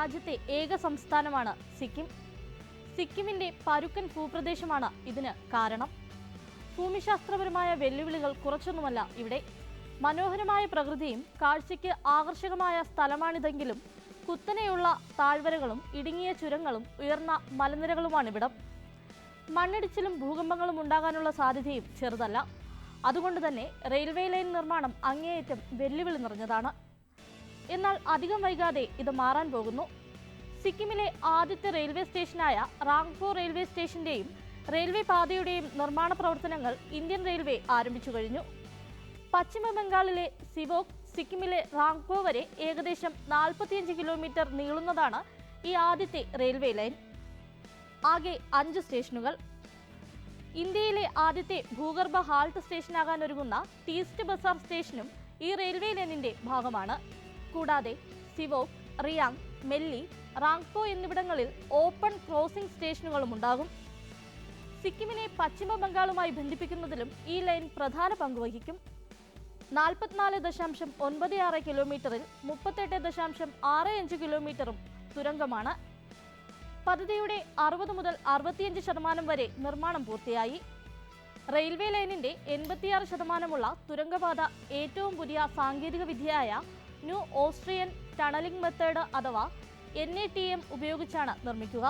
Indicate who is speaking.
Speaker 1: രാജ്യത്തെ ഏക സംസ്ഥാനമാണ് സിക്കിം. സിക്കിമിന്റെ പരുക്കൻ ഭൂപ്രദേശമാണ് ഇതിന് കാരണം. ഭൂമിശാസ്ത്രപരമായ വെല്ലുവിളികൾ കുറച്ചൊന്നുമല്ല ഇവിടെ. മനോഹരമായ പ്രകൃതിയും കാഴ്ചയ്ക്ക് ആകർഷകമായ സ്ഥലമാണിതെങ്കിലും കുത്തനെയുള്ള താഴ്വരകളും ഇടുങ്ങിയ ചുരങ്ങളും ഉയർന്ന മലനിരകളുമാണ് മലനിരകളുമാണിവിടം മണ്ണിടിച്ചിലും ഭൂകമ്പങ്ങളും ഉണ്ടാകാനുള്ള സാധ്യതയും ചെറുതല്ല. അതുകൊണ്ട് തന്നെ റെയിൽവേ ലൈൻ നിർമ്മാണം അങ്ങേയറ്റം വെല്ലുവിളി നിറഞ്ഞതാണ്. എന്നാൽ അധികം വൈകാതെ ഇത് മാറാൻ പോകുന്നു. സിക്കിമിലെ ആദ്യത്തെ റെയിൽവേ സ്റ്റേഷനായ റാങ്പോ റെയിൽവേ സ്റ്റേഷന്റെയും റെയിൽവേ പാതയുടെയും നിർമ്മാണ പ്രവർത്തനങ്ങൾ ഇന്ത്യൻ റെയിൽവേ ആരംഭിച്ചു കഴിഞ്ഞു. പശ്ചിമ ബംഗാളിലെ സിവോക് സിക്കിമിലെ റാങ്പോ വരെ ഏകദേശം നാൽപ്പത്തിയഞ്ച് കിലോമീറ്റർ നീളുന്നതാണ് ഈ ആദ്യത്തെ റെയിൽവേ ലൈൻ. ആകെ അഞ്ച് സ്റ്റേഷനുകൾ. ഇന്ത്യയിലെ ആദ്യത്തെ ഭൂഗർഭ ഹാൾട്ട് സ്റ്റേഷനാകാൻ ഒരുങ്ങുന്ന ടീസ്റ്റ് ബസാർ സ്റ്റേഷനും ഈ റെയിൽവേ ലൈനിന്റെ ഭാഗമാണ്. കൂടാതെ സിവോക് റിയാങ് മെല്ലി റാങ്പോ എന്നിവിടങ്ങളിൽ ഓപ്പൺ ക്രോസിംഗ് സ്റ്റേഷനുകളും ഉണ്ടാകും. സിക്കിമിനെ പശ്ചിമ ബംഗാളുമായി ബന്ധിപ്പിക്കുന്നതിലും ഈ ലൈൻ പ്രധാന പങ്കുവഹിക്കും നാൽപ്പത്തിനാല് ദശാംശം ഒൻപത് ആറ് കിലോമീറ്ററിൽ മുപ്പത്തെട്ട് ദശാംശം ആറ് അഞ്ച് കിലോമീറ്ററും തുരങ്കമാണ്. പദ്ധതിയുടെ അറുപത് മുതൽ അറുപത്തിയഞ്ച് ശതമാനം വരെ നിർമ്മാണം പൂർത്തിയായി. റെയിൽവേ ലൈനിന്റെ എൺപത്തിയാറ് ശതമാനമുള്ള തുരങ്കപാത ഏറ്റവും പുതിയ സാങ്കേതിക വിദ്യയായ ന്യൂ ഓസ്ട്രിയൻ ടണലിംഗ് മെത്തേഡ് അഥവാ എൻ ഉപയോഗിച്ചാണ് നിർമ്മിക്കുക.